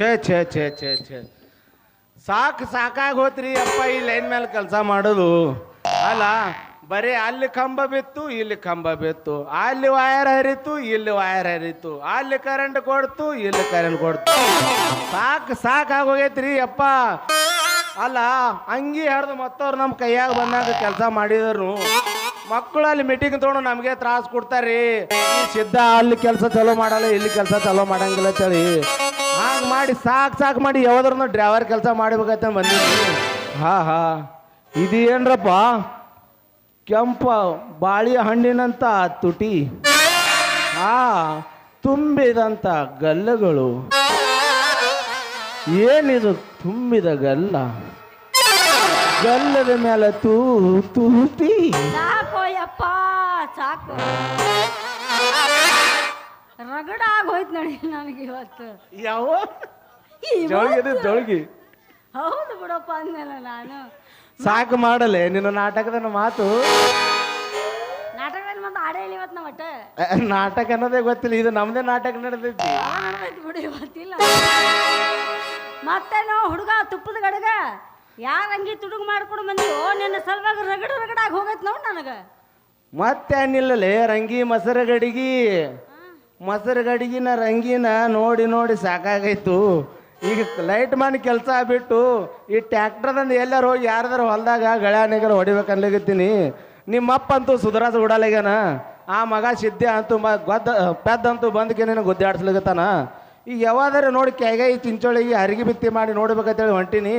ಛೇ ಛೇ ಛೇ ಛೇ ಛೇ. ಸಾಕು ಸಾಕಾಗಿ ಹೋತ್ರಿ ಅಪ್ಪ, ಈ ಲೈನ್ ಮೇಲೆ ಕೆಲಸ ಮಾಡೋದು. ಅಲ್ಲ, ಬರೀ ಅಲ್ಲಿ ಕಂಬ ಬಿತ್ತು, ಇಲ್ಲಿ ಕಂಬ ಬಿತ್ತು. ಅಲ್ಲಿ ವಯರ್ ಹರಿತು, ಇಲ್ಲಿ ವಯರ್ ಹರಿತು. ಅಲ್ಲಿ ಕರೆಂಟ್ ಕೊಡ್ತು, ಇಲ್ಲಿ ಕರೆಂಟ್ ಕೊಡ್ತು. ಸಾಕು ಸಾಕಾಗಿ ಹೋಗೈತ್ರಿ ಅಪ್ಪ. ಅಲ್ಲ, ಅಂಗಿ ಹರಿದು ಮತ್ತವ್ರು ನಮ್ಮ ಕೈಯಾಗ ಬಂದಾಗ ಕೆಲಸ ಮಾಡಿದ್ರು ಮಕ್ಕಳು ಅಲ್ಲಿ ಮೀಟಿಂಗ್ ತೊಗೊಂಡು ನಮಗೆ ತ್ರಾಸ ಕೊಡ್ತಾರ್ರಿ ಸಿದ್ಧ ಅಲ್ಲಿ ಕೆಲಸ ಚಲೋ ಮಾಡಲ್ಲ, ಇಲ್ಲಿ ಕೆಲಸ ಚಲೋ ಮಾಡಂಗಿಲ್ಲ ಅಂತೇಳಿ. ಹಾಗೆ ಮಾಡಿ, ಸಾಕು ಸಾಕು ಮಾಡಿ ಯಾವ್ದಾರು ಡ್ರೈವರ್ ಕೆಲಸ ಮಾಡ್ಬೇಕಂತ ಬಂದಿದ್ವಿ. ಹಾ ಹಾ. ಇದೇನ್ರಪ್ಪ? ಕೆಂಪ ಬಾಳಿ ಹಣ್ಣಿನಂತ ತುಟಿ. ಆ ತುಂಬಿದಂತ ಗಲ್ಲಗಳು. ಏನಿದು ತುಂಬಿದ ಗಲ್ಲ? ಗಲ್ಲದ ಮೇಲೆ ತೂ, ತೂತಿ. ಸಾಕು ಸಾಕು. ರಗಡ ಆಗೋಯ್ತು ನೋಡಿ ನನಗೆ ಇವತ್ತು. ಯಾವ? ಇವತ್ತು? ಜೋಳಿಗೆ ಹೌದು ಬಿಡಪ್ಪ ಅಂದ್ಮೇಲೆ ನಾನು. ಸಾಕು ಮಾಡಲೆ ನಿನ್ನ ನಾಟಕದ ಮಾತು. ನಾಟಕದಲ್ಲಿ ಮತ್ತೆ ಆಡೇ ಇಲ್ಲ ಇವತ್ತು ನಮ್ಮ ಒಟ್ಟ ನಾಟಕ ಅನ್ನೋದೇ ಗೊತ್ತಿಲ್ಲ ಇದು ನಮ್ದೇ ನಾಟಕ ನಡೆದೈತಿ. ಬಿಡು ಇವತ್ತಿಲ್ಲ. ಮತ್ತೇನೋ ಹುಡುಗ ತುಪ್ಪದ ಗಡಗ ಯಾರ ಅಂಗಿ ತುಡುಗು ಮಾಡ್ಕೊಂಡು ಬಂದಿವೋ ನಿನ್ನ ಸಲುವಾಗಿ ರಗಡ ರಗಡಾಗಿ ಹೋಗೈತೆ ನೋಡಿ ನನಗೆ. ಅನ್ನಿಲ್ಲಲೇ ರಂಗಿ ಮೊಸರು ಗಡಿಗಿ ಮೊಸರು ಗಡಿಗಿನ ರಂಗಿನ ನೋಡಿ ನೋಡಿ ಸಾಕಾಗೈತು. ಈಗ ಲೈಟ್ ಮನ್ ಕೆಲಸ ಬಿಟ್ಟು ಈ ಟ್ಯಾಕ್ಟರ್ದಂದು ಎಲ್ಲರೂ ಹೋಗಿ ಯಾರ್ದಾರು ಹೊಲ್ದಾಗ ಗಳಾನೆಗರ ಹೊಡಿಬೇಕು ಅನ್ಲಿಕತ್ತೀನಿ. ನಿಮ್ಮಪ್ಪ ಅಂತೂ ಸುಧರಾಜ್ ಉಡಾಲಾಗ್ಯಾನ ಆ ಮಗ ಸಿದ್ದೆ ಅಂತೂ ಮ, ಗೊದ್ದ ಪೆದ್ದಂತೂ ಬಂದಕ್ಕೆ ನಿನಗೆ ಗುದ್ದಾಡ್ಸ್ಲಿಗತ್ತಾನ ಈಗ ಯಾವಾದರೆ ನೋಡಿ ಕೈಗೈ ಚಿಂಚೋಳಿಗೆ ಅರಿಗಿ ಬಿತ್ತಿ ಮಾಡಿ ನೋಡ್ಬೇಕಂತೇಳಿ ಹೊಂಟೀನಿ.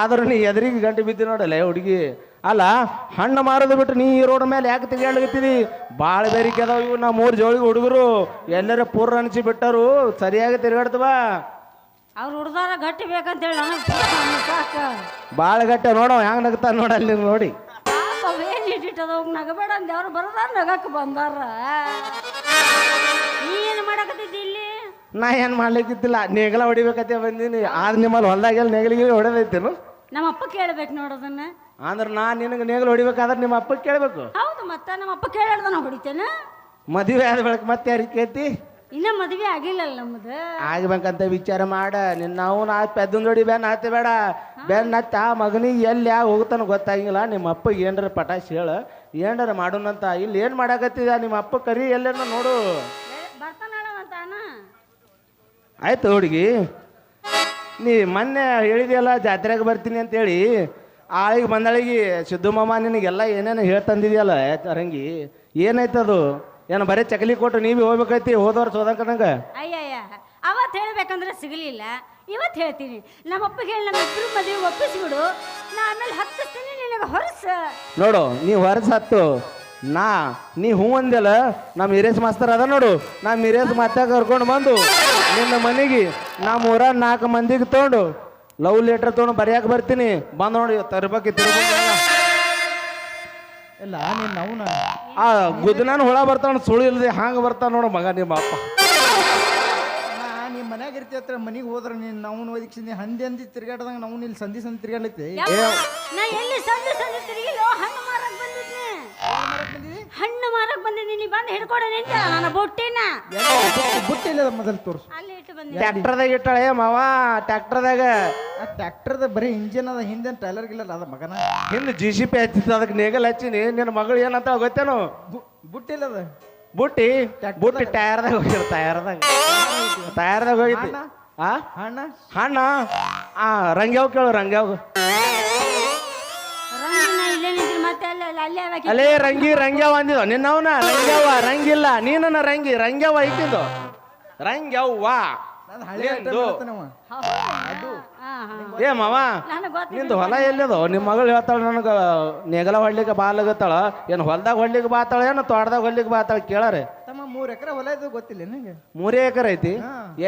ಆದರೂ ನೀ ಎದುರಿಗೆ ಗಂಟೆ ಬಿದ್ದಿ ನೋಡಲ್ಲ ಹುಡುಗಿ. ಅಲ್ಲ ಹಣ್ಣು ಮಾರೋದು ಬಿಟ್ಟು ನೀ ಈ ರೋಡ್ ಮೇಲೆ ಯಾಕೆ ತೆಗಿಯಾಡ್ಲಿಕತ್ತೀರಿ ಭಾಳ ಬೇರಿಕೆ ಅದಾವ ಇವು ನಮ್ಮ ಮೂರು ಜೋಳಿಗೆ ಹುಡುಗರು. ಎಲ್ಲರ ಪೂರ್ ಅನಿಸಿ ಬಿಟ್ಟರು ಸರಿಯಾಗಿ ತಿರುಗಾಡ್ತವ ಅವ್ರು ಹುಡ್ದಾರ ಗಟ್ಟಿ ಬೇಕಂತೇಳಿ ನನಗೆ ಭಾಳ ಗಟ್ಟ ನೋಡವ ಹ್ಯಾಂಗ ನಗತ ನೋಡ ಅಲ್ಲಿ ನೋಡಿ. ಏನ್ ಇಟ್ಟಿಟ್ಟದ ಹೋಗಿ ನಗಬೇಡ ಅಂದ ಅವ್ರು ಬರೋದಾರ ನಗಕ್ಕೆ ಬಂದಾರ. ನೀ ಏನು ಮಾಡಕತ್ತಿದ್ದಿ ಇಲ್ಲಿ? ನಾ ಏನು ಮಾಡ್ಲಿಕ್ಕಿದ್ದಿಲ್ಲ ನೇಗಲ ಹೊಡಿಬೇಕತ್ತೆ ಬಂದೀನಿ. ಆದ್ರೆ ನಿಮ್ಮಲ್ಲಿ ಹೊಲ್ದಾಗೆಲ್ಲ ನೇಗಲಿಗೆ ಹೊಡೆದೈತೇನು? ನಮ್ಮ ಅಪ್ಪ ಕೇಳ್ಬೇಕು ನೋಡೋದನ್ನ ಅಂದ್ರೆ ನಾ ನಿನಗೆ ನೇಗಲು ಹೊಡಿಬೇಕಾದ್ರೆ ನಿಮ್ಮ ಅಪ್ಪ ಕೇಳಬೇಕು. ಹೌದು ಮತ್ತ ನಮ್ಮ ಅಪ್ಪ ಕೇಳಾಡ್ದ ನಾ ಹೊಡಿತೇನ? ಮದುವೆ ಆದ ಬಳಿಕ ಮತ್ತೆ ಯಾರಿಗೆ ಕೇಳ್ತಿ? ಇನ್ನ ಮದುವೆ ಆಗಿಲ್ಲಲ್ಲ ನಮ್ಮದು ಆಗ್ಬೇಕಂತ ವಿಚಾರ ಮಾಡ. ನಿನ್ನ ನಾವು ಆ ಪೆದ್ದನ್ ಜೋಡಿ ಬೆನ್ ಹತ್ತಿ ಬೇಡ ಬೆನ್ ಹತ್ತ ಆ ಮಗನಿಗೆ ಎಲ್ಲಿ ಯಾವ ಹೋಗ್ತಾನ ಗೊತ್ತಾಗಿಲ್ಲ. ನಿಮ್ಮ ಅಪ್ಪಗೆ ಏನಾರ ಪಟಾಶ್ ಹೇಳ. ಏನಾರ ಮಾಡೋಣಂತ. ಇಲ್ಲಿ ಏನು ಮಾಡಾಕತ್ತಿದ? ನಿಮ್ಮ ಅಪ್ಪ ಕರಿ ಎಲ್ಲೇನೋ ನೋಡು. ಬರ್ತಾನಂತ ಆಯ್ತು ಹುಡುಗಿ. ನೀ ಮೊನ್ನೆ ಹೇಳಿದೆಯಲ್ಲ ಜಾತ್ರೆಗೆ ಬರ್ತೀನಿ ಅಂತೇಳಿ. ಆಳಿಗೆ ಬಂದಾಳಿಗೆ ಸಿದ್ದು ಮಾಮ ನಿನಗೆಲ್ಲ ಏನೇನು ಹೇಳ್ತಂದಿದೆಯಲ್ಲ ರಂಗಿ? ಅದು? ಏನು ಬರೀ ಚಕಲಿ ಕೊಟ್ಟು ನೀವೇ ಹೋಗ್ಬೇಕೈತಿ ಹೋದವ್ರ ಸೋದಂಕನಂಗ ಅಯ್ಯಯ್ಯ ಅವತ್ತು ಹೇಳ್ಬೇಕಂದ್ರೆ ಸಿಗಲಿಲ್ಲ. ಇವತ್ತು ಹೇಳ್ತೀನಿ. ನಮ್ಮಪ್ಪ ಹೇಳಿ ನಮ್ಮ ಇಬ್ಬರು ಮದುವೆ ಒಪ್ಪಿಸ್ಬಿಡು. ನಾ ಆಮೇಲೆ ಹತ್ತಿಸ್ತೀನಿ ನಿನಗೆ ಹೊರಸ. ನೋಡು ನೀ ಹೊರಸ ಹತ್ತು. ನಾ ನೀ ಹೂ ಅಂದೆಲ್ಲ ನಮ್ಮ ಹಿರೇಸ್ ಮಾಸ್ತರ್ ಅದ ನೋಡು. ನಮ್ಮ ಹಿರೇಸ್ ಮತ್ತೆ ಕರ್ಕೊಂಡು ಬಂದು ನಿನ್ನ ಮನೆಗೆ ನಮ್ಮ ಊರ ನಾಲ್ಕು ಮಂದಿಗೆ ತೊಗೊಂಡು ಲವ್ ಲೆಟರ್ ತೊಗೊಂಡು ಬರೆಯಕ್ಕೆ ಬರ್ತೀನಿ. ಬಂದು ನೋಡಿ ತರ್ಬೇಕು ತಿರ್ಬೇಕು ಇಲ್ಲ ನೀನು ಅವನ ಆ ಗುದ್ದನಾನ ಹುಳ ಬರ್ತಾನ ಸುಳಿ ಇಲ್ಲದೆ ಹಾಂಗೆ ಬರ್ತಾನ ನೋಡು ಮಗ ನಿಮ್ಮ ಅಪ್ಪ. ನಿಮ್ಮ ಮನ್ಯಾಗ ಇರ್ತಿ ಹತ್ರ ಮನೆಗೆ ಹೋದ್ರೆ ನೀನು ನಾವು ಒದಗಿಸಿ ಹಂದಿ ಹಂದಿ ತಿರ್ಗಾಡ್ದಂಗೆ ನಾವು ಇಲ್ಲಿ ಸಂಧಿ ಸಂಧಿ ತಿರ್ಗಾಡ್ಲೈತಿ ನಾ ಎಲ್ಲಿ ಸಂಜೆ ಸಂಜೆ ತಿರುಗಿಲ್ಲೋ ಹಣ್ಣು ಮಾರಕ್ ಬಂದಿದ್ನಿ ಹಣ್ಣು ಮಾರಕ್ ಬಂದಿದ್ದೀನಿ ಬಂದು ಹಿಡ್ಕೊಡ ನನ್ನ ಬೊಟ್ಟಿನ? ಬುಟ್ಟಿಲ್ಲ ಮೊದಲು ತೋರಿಸು. ಅಲ್ಲಿ ಇಟ್ಟು ಬಂದೆ. ಟ್ಯಾಕ್ಟರ್ದಾಗ ಇಟ್ಟಾಳೆ ಮಾವ ಟ್ಯಾಕ್ಟರ್ದಾಗ ಆ ಟ್ರ್ಯಾಕ್ಟರ್ದ ಬರೀ ಇಂಜಿನ್ ಅದ ಹಿಂದೆ ಟೈಲರ್ ಗಿಲ್ಲ ಅದ ಮಗನ? ಹಿಂದೆ ಜಿ ಸಿ ಪಿ ಹಚ್ಚಿತ್ತು ಅದಕ್ಕೆ ನೇಗಲ್ ಹಚ್ಚಿನಿ. ನಿನ್ನ ಮಗಳು ಏನಂತ ಗೊತ್ತೇನು? ಬು- ಬುಟ್ಟಿಲ್ಲ ಅದ ಬುಟ್ಟಿ ಬುಟ್ಟಿ ಟಯರ್ದಾಗ ಹೋಗಿರ್ ಟಯರ್ದಾಗ ಟಯರ್ದಾಗ ಹೋಗಿತ್ತು ಅಣ್ಣ? ಆ? ಅಣ್ಣ ಹಣ್ಣ. ಆ ರಂಗ್ಯಾವ್ ಕೇಳು ರಂಗ್ಯಾವ್. ಅಲೇ ರಂಗಿ ರಂಗ್ಯಾವ ಅಂದಿದ್ದು. ನಿನ್ನವನ ರಂಗ್ಯಾವ ರಂಗಿಲ್ಲ. ನೀನನ್ನ ರಂಗಿ ರಂಗ್ಯಾವ ಇಟ್ಟಿದ್ದು. ರಂಗ್ಯವ್ವ. ನಾನು ಹಳೆ ನಿಂದು. ಏ ಮಾವ ನಿಂದು ಹೊಲ ಎಲ್ಲಿದು? ನಿಮ್ಮ ಮಗಳು ಹೇಳ್ತಾಳ ನನಗೆ ನೆಗಲ ಹೊಡ್ಲಿಕ್ಕೆ ಬಾಲಾಗತ್ತಾಳ ಏನು ಹೊಲ್ದಾಗ ಹೊಡ್ಲಿಕ್ಕೆ ಬಾತಾಳ ಏನು ತೋಟದಾಗ ಹೊಡ್ಲಿಕ್ಕೆ ಬಾತಾಳ ಕೇಳಾರೆ? ತಮ್ಮ ಮೂರು ಎಕರೆ ಹೊಲ ಇದು ಗೊತ್ತಿಲ್ಲ ನಿಂಗೆ? ಮೂರೇ ಎಕರೆ ಐತಿ?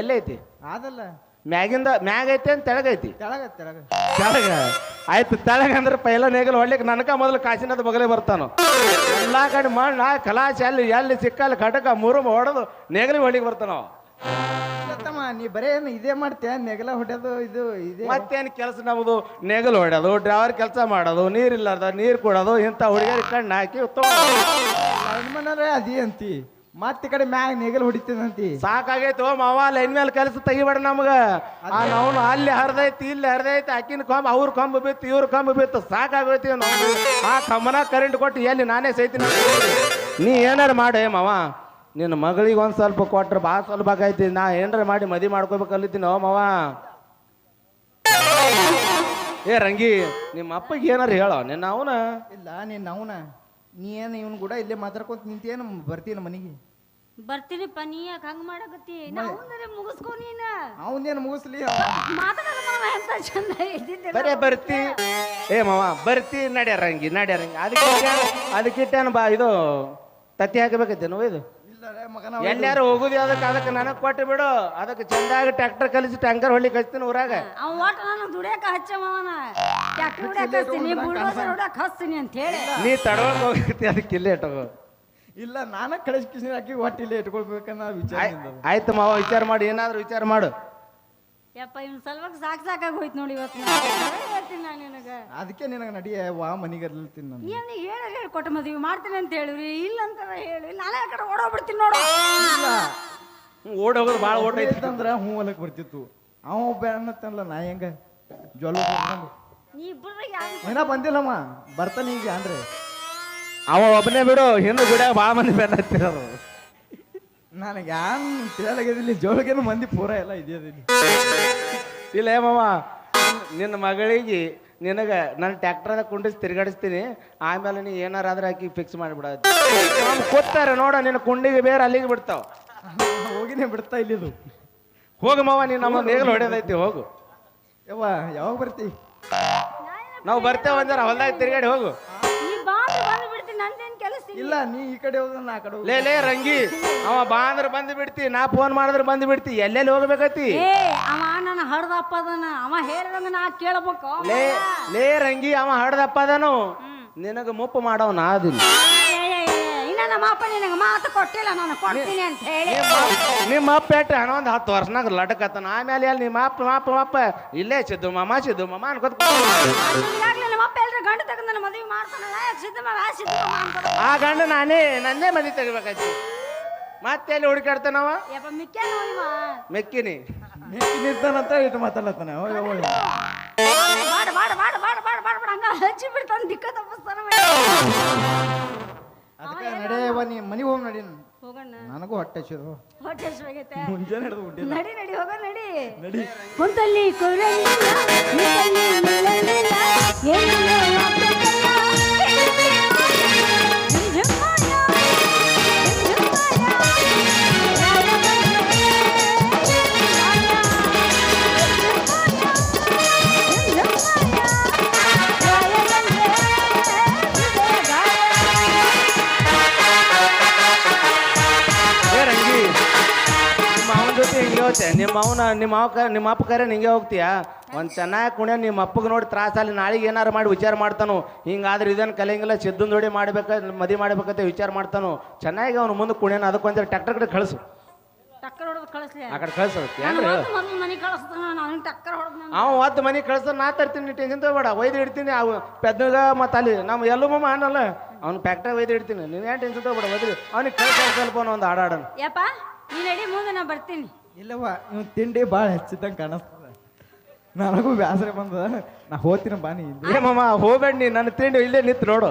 ಎಲ್ಲೈತಿ ಆದಲ್ಲ ಮ್ಯಾಗಿಂದ ಮ್ಯಾಗ ಐತಿ ಅಂತ ತೆಳಗೈತಿ ತೆಳಗ ತೆಳಗ. ತೆಳಗ. ಆಯ್ತು ತೆಳಗ ಅಂದ್ರೆ ಪೈಲ ನೇಗಲ್ ಹೊಡ್ಲಿಕ್ಕೆ ನನಕ ಮೊದಲು ಕಾಸಿನದ ಬಗಲೇ ಬರ್ತಾನು. ಎಲ್ಲಾ ಕಡೆ ಮಣ್ಣ ಕಲಾಶ ಎಲ್ಲಿ ಎಲ್ಲಿ ಸಿಕ್ಕಲ್ಲಿ ಕಟಕ ಮುರುಮ ಹೊಡೆದು ನೇಗಲಿ ಹೊಡ್ಲಿಕ್ಕೆ ಬರ್ತಾನ. ತಮ್ಮ ನೀ ಬರೇ ಏನು ಇದೇ ಮಾಡ್ತೀಯ? ನೆಗಲ ಹೊಡೆಯೋದು ಇದು ಇದೇ. ಮತ್ತೇನು ಕೆಲಸ ನಮ್ಮದು ನೆಗಲು ಹೊಡೆಯೋದು ಡ್ರೈವರ್ ಕೆಲಸ ಮಾಡೋದು ನೀರಿಲ್ಲಾರ್ದ ನೀರು ಕೊಡೋದು ಇಂಥ ಹುಡುಗಿಯರಿಗೆ ಕಣ್ಣು ಹಾಕಿ ತೊಗೊಂಡು ಅದೇ ಅಂತಿ. ಮತ್ತೆ ಕಡೆ ಮ್ಯಾಗ ನೇಗಲ್ ಹೊಡಿತೇನಂತಿ? ಸಾಕಾಗೈತು ಮಾವ ಲೈನ್ ಮೇಲೆ ಕೆಲಸ ತೆಗಿಬೇಡ ನಮ್ಗ. ಆ ನಾವು ಅಲ್ಲಿ ಹರಿದೈತಿ ಇಲ್ಲಿ ಹರಿದೈತಿ ಅಕ್ಕಿನ ಕಂಬ ಅವ್ರ ಕಂಬ ಬಿತ್ತು ಇವ್ರ ಕಂಬ ಬಿತ್ತು ಸಾಕಾಗೈತಿ ನಾವು ಆ ಕಮ್ಮನ ಕರೆಂಟ್ ಕೊಟ್ಟು ಎಲ್ಲಿ ನಾನೇ ಸೈತೀನಿ ನೀ ಏನಾರ ಮಾಡಿ ಮಾವ. ನಿನ್ನ ಮಗಳಿಗೆ ಒಂದು ಸ್ವಲ್ಪ ಕೊಟ್ರೆ ಭಾಳ ಸ್ವಲ್ಪ ಆಗೈತಿ. ನಾ ಏನಾರ ಮಾಡಿ ಮದಿ ಮಾಡ್ಕೋಬೇಕಲ್ಲಿದ್ದೀನಿ ಓ ಮಾವ. ಏ ರಂಗಿ ನಿಮ್ಮ ಅಪ್ಪಗೆ ಏನಾರು ಹೇಳೋ ನಿನ್ನ ಅವನ? ಇಲ್ಲ ನಿನ್ನ ಅವನ. ನೀ ಏನು ಇವನ್ ಕೂಡ ಇಲ್ಲೇ ಮಾತಾಡ್ಕೊಂತ ನಿಂತೇನು ಬರ್ತೀನಿ ಮನೆಗೆ? ಬರ್ತೀನಿಪ್ಪ ನೀ ಯಾಕೆ ಹಂಗೆ ಮಾಡಕತ್ತಿ? ನಾವು ಮುಗಿಸ್ಕೊ ನೀನು. ಅವನೇನು ಮುಗಿಸ್ಲಿ? ಮಾತಾಡಲ್ಲ ಮಾವ ಎಂತ ಚಂದ ಇದ್ದಿದ್ದೆ ಬರೇ ಬರ್ತಿ. ಏ ಮಾವ ಬರ್ತಿ ನಡ್ಯಾರಂಗಿ ನಡ್ಯಾರಂಗಿ ನಡ್ಯಾರ ರಂಗಿ ಅದಕ್ಕೆ ಅದಕ್ಕಿಟ್ಟೇನು ಬಾ ಇದು ತತ್ತಿ ಹಾಕಬೇಕೈತೇನು ಇದು? ಎಲ್ಲಾರು ಹೋಗುದು ಅದಕ್ಕೆ ಅದಕ್ಕೆ ನನಗೆ ಕೊಟ್ಟು ಬಿಡು. ಅದಕ್ಕೆ ಚಂದಾಗಿ ಟ್ರ್ಯಾಕ್ಟರ್ ಕಲಿಸಿ ಟ್ಯಾಂಕರ್ ಹೊಳ್ಳಿ ಕಳಿಸ್ತೀನಿ ಊರಾಗ. ಅವ ಒಟ್ಟು ನಾನು ದುಡಿಯಕ ಹಚ್ತೀನಿ ಬುಲ್ಡೋಸರ್ ಹಚ್ತೀನಿ ಅಂತ ಹೇಳಿ. ನೀ ತಡವಾಗ ಹೋಗ್ತಿ ಅದಕ್ಕೆ ಇಲ್ಲೇ ಇಟ್ಟಗೋ ಇಲ್ಲ ನಾನ ಕಳಿಸ್ ಹಾಕಿ ಹೊಟ್ಟಿಲ್ಲೇ ಇಟ್ಕೊಳ್ಬೇಕನ್ನ ವಿಚಾರ. ಆಯ್ತು ಮಾವ ವಿಚಾರ ಮಾಡು ಏನಾದ್ರು ವಿಚಾರ ಮಾಡು. ಯಪ್ಪ ಇವ್ನ ಸಲುವಾಗಿ ಸಾಕ್ ಸಾಕಾಗಿ ಹೋಯ್ತು ನೋಡಿ ಇವತ್ತು ನಾನು. ಹೇಳ್ತೀನಿ ನಾನು ನಿನಗೆ. ಅದಕ್ಕೆ ನಿನಗೆ ನಡಿಯ ವಾ ಮನೆಗೆ ನಾನು. ಏನು ಹೇಳಿ ಹೇಳಿ ಕೊಟ್ಟು ಮದುವೆ ಮಾಡ್ತೀನಿ ಅಂತ ಹೇಳಿವ್ರಿ. ಇಲ್ಲ ಅಂತ ಹೇಳಿ ನಾನೇ ಆ ಕಡೆ ಓಡೋಗ್ಬಿಡ್ತೀನಿ ನೋಡು. ಇಲ್ಲ. ಓಡ್ ಹೋಗೋದು ಭಾಳ ಓಟ ಐತಿ ಐತಂದ್ರ ಹ್ಞೂ ಹೊಲಕ್ಕೆ ಬರ್ತಿತ್ತು. ಅವ ಒಬ್ಬ ಅನ್ನತ್ತಲ್ಲ ನಾ ಹೆಂಗ? ಜ್ವಲ. ನೀ ಇಬ್ಬರು ಏನ ಬಂದಿಲ್ಲಮ್ಮ. ಬರ್ತಾನೆ ಈಗ ಅಂದ್ರೆ ಅವ ಒಬ್ಬನೇ ಬಿಡು ಹಿಂದೆ ಬಿಡ ಭಾಳ ಮಂದಿ ಬೆನ್ನ ಹತ್ತಿರೋರು ನನಗೆ ಯಾನ್ ತಿಳಿಯಲಾಗಿದ್ದಿಲ್ಲ ಜೋಳಿಗೇನು ಮಂದಿ ಪೂರ ಎಲ್ಲ ಇದೆಯದಿಲ್ಲ ಇಲ್ಲ? ಏ ಮಾವ ನಿನ್ನ ಮಗಳಿಗೆ ನಿನಗೆ ನನ್ನ ಟ್ಯಾಕ್ಟರ್ನ ಕುಂಡಿಸಿ ತಿರ್ಗಾಡಿಸ್ತೀನಿ. ಆಮೇಲೆ ನೀ ಏನಾರ ಆದ್ರೆ ಹಾಕಿ ಫಿಕ್ಸ್ ಮಾಡಿಬಿಡ ಕೊತ್ತಾರೆ ನೋಡ ನಿನ್ನ ಕುಂಡಿಗೆ ಬೇರೆ ಅಲ್ಲಿಗೆ ಬಿಡ್ತಾವ. ಹೋಗಿನೇ ಬಿಡ್ತಾ ಇಲ್ಲಿದು. ಹೋಗು ಮಾವ ನೀನು ನಮ್ಮ ನೇಗಲು ಹೊಡೆದೈತಿ ಹೋಗು. ಯವ್ವ ಯಾವಾಗ ಬರ್ತಿ? ನಾವು ಬರ್ತೇವೆ ಅಂದ್ರೆ ಹೊಲ್ದಾಗ ತಿರ್ಗಾಡಿ ಹೋಗು. ಇಲ್ಲ. ನೀ ಈ ಕಡೆ ಹೋದ ನಾ ಆ ಕಡೆ. ಲೇ ಲೇ ರಂಗಿ. ಅವ ಬಾ ಅಂದ್ರೆ ಬಂದು ಬಿಡ್ತಿ ನಾ ಫೋನ್ ಮಾಡಿದ್ರೆ ಬಂದು ಬಿಡ್ತಿ. ಎಲ್ಲೆಲ್ಲಿ ಹೋಗ್ಬೇಕತಿ ಏ ಅವ ನನ್ನ ಹಡ್ದಪ್ಪ ಅದನ. ಅವ ಹೇಳಿದಂಗ ನಾ ಕೇಳ್ಬೇಕು. ಲೇ ಲೇ ರಂಗಿ ಅವ ಹಡ್ದಪ್ಪ ಅದನು. ನಿನಗ ಮುಪ್ಪು ಮಾಡವ್ ನಾ ಅದಿಲ್ಲ ಇನ್ನ ನಮ್ಮ ಅಪ್ಪ ನಿನಗೆ ಮಾತು ಕೊಟ್ಟಿಲ್ಲ ನಾನು ಕೊಡ್ತೀನಿ ಅಂತ ಹೇಳಿ. ನಿಮ್ಮ ಅಪ್ಪ ಎಟ್ಟ ಹಣ ಒಂದು ಹತ್ತು ವರ್ಷನಾಗ ಲಡಕತ್ತ ಆಮೇಲೆ ಅಲ್ಲಿ ನಿಮ್ಮ ಅಪ್ಪ ಮಾಪ ಮಾಪ ಇಲ್ಲೇ ಚಿದ್ದು ಮಾಮ ಚಿದ್ದು ಮಾಮ ಅನ್ಕೋತ ಈಗಾಗಲೇ ನಮ್ಮ ಅಪ್ಪ ಎಲ್ರ ಗಂಡ ತಗೊಂಡ್ ನನ್ನ ಮದುವೆ ಮಾಡ್ತಾನಲ್ಲ ಆ ಗಂಡ ನಾನೇ ನನ್ನೇ ಮದಿ ತೆಗಿಬೇಕಾಯ್ತು. ಮತ್ತೆ ಎಲ್ಲಿ ಹುಡುಕಾಡ್ತಾನವ ಯಪ್ಪ ಮೆಕ್ಕಿನಿ ಮೆಕ್ಕಿ ನಿಂತಾನಂತ ಇಟ್ಟು ಮಾತಾಡ್ತಾನೆ ಬಾಡ ಬಾಡ ಬಾಡ ಬಾಡ ಬಾಡ ಬಾಡ ಬಾಡ ಹಂಗ ಹಚ್ಚಿ ಬಿಡ್ತಾನ ದಿಕ್ಕ ತಪ್ಪಿಸ್ತಾನ ಅದಕ್ಕೆ ನಡೆಯವ ನೀ ಮನೆಗೆ ಹೋಗಿ ನಡಿ. ಹೋಗೋಣ. ನನಗೂ ಹೊಟ್ಟೆ ಹೊಟ್ಟೆ ಹಸ್ವಾಗೈತೆ. ಮುಂಜಾನೆ ಹಿಡಿದು ನಡಿ ನಡಿ ಹೋಗ ನಡಿ. ನಡಿ. ನಿಂತಲ್ಲಿ ನಿಲ್ಲಲಿಲ್ಲ. ಏನಿಲ್ಲ ಹೋಗ್ತೆ ನಿಮ್ಮ ಅವನ ನಿಮ್ಮ ಅವ ನಿಮ್ಮ ಅಪ್ಪ ಕರೆ ನಿಂಗೆ ಹೋಗ್ತೀಯಾ? ಒಂದು ಚೆನ್ನಾಗಿ ಕುಣಿಯ ನಿಮ್ಮ ಅಪ್ಪಗೆ ನೋಡಿ ತ್ರಾಸಲ್ಲಿ ನಾಳೆಗೆ ಏನಾರು ಮಾಡಿ ವಿಚಾರ ಮಾಡ್ತಾನು. ಹಿಂಗಾದ್ರೆ ಇದನ್ನು ಕಲಿಯಂಗಿಲ್ಲ ಸಿದ್ದನ್ ಜೋಡಿ ಮಾಡ್ಬೇಕು ಮದಿ ಮಾಡ್ಬೇಕಂತ ವಿಚಾರ ಮಾಡ್ತಾನು. ಚೆನ್ನಾಗಿ ಅವ್ನು ಮುಂದೆ ಕುಣಿಯನ ಅದಕ್ಕೊಂದ್ರೆ ಟ್ಯಾಕ್ಟರ್ ಕಡೆ ಕಳಿಸು. ಟಕ್ಕರ್ ಹೊಡೆದು ಕಳಿಸ್ಲಿ. ಆ ಕಡೆ ಕಳಿಸು ಮೊದ್ಲು ಮೊದ್ಲು ಕಳಿಸ್ತಾನ ನಾನು ಟಕ್ಕರ್ ಹೊಡೆದ್ ಅವ ಒದ್ದು ಮನೆ ಕಳ್ಸ ನಾ ತರ್ತೀನಿ ಟೆನ್ಷನ್ ತಗೋಬೇಡ ಒಯ್ದು ಇಡ್ತೀನಿ ಅವು ಪೆದ್ನಾಗ ಮತ್ತು ಅಲ್ಲಿ ನಮ್ಮ ಎಲ್ಲೂ ಮಮ್ಮ ಅನ್ನಲ್ಲ. ಅವ್ನು ಪ್ಯಾಕ್ಟ್ರಾಗ ಒಯ್ದು ಇಡ್ತೀನಿ ನೀನು ಏನು ಟೆನ್ಷನ್ ತಗೋಬೇಡ ಒದ್ರಿ ಅವ್ನಿಗೆ ಕಳ್ಸ ಸ್ವಲ್ಪ ಒಂದು ಹಾಡಾಡೋಣ ಯಪ್ಪ ಮುಂದೆ ನಾ ಬರ್ತೀನಿ. ಇಲ್ಲವ್ವ, ಇವ್ ತಿಂಡಿ ಭಾಳ ಹೆಚ್ಚಿದ್ದಂಗೆ ಕಾಣಿಸ್ತದ. ನನಗೂ ಬ್ಯಾಸರ ಬಂದದ. ನಾ ಹೋತಿನ ಬಾ ಏ ಮಾಮ, ಹೋಗ್ಬೇಡ ನೀ ನನ್ನ ತಿಂಡಿ ಇಲ್ಲೇ ನಿಂತು ನೋಡು.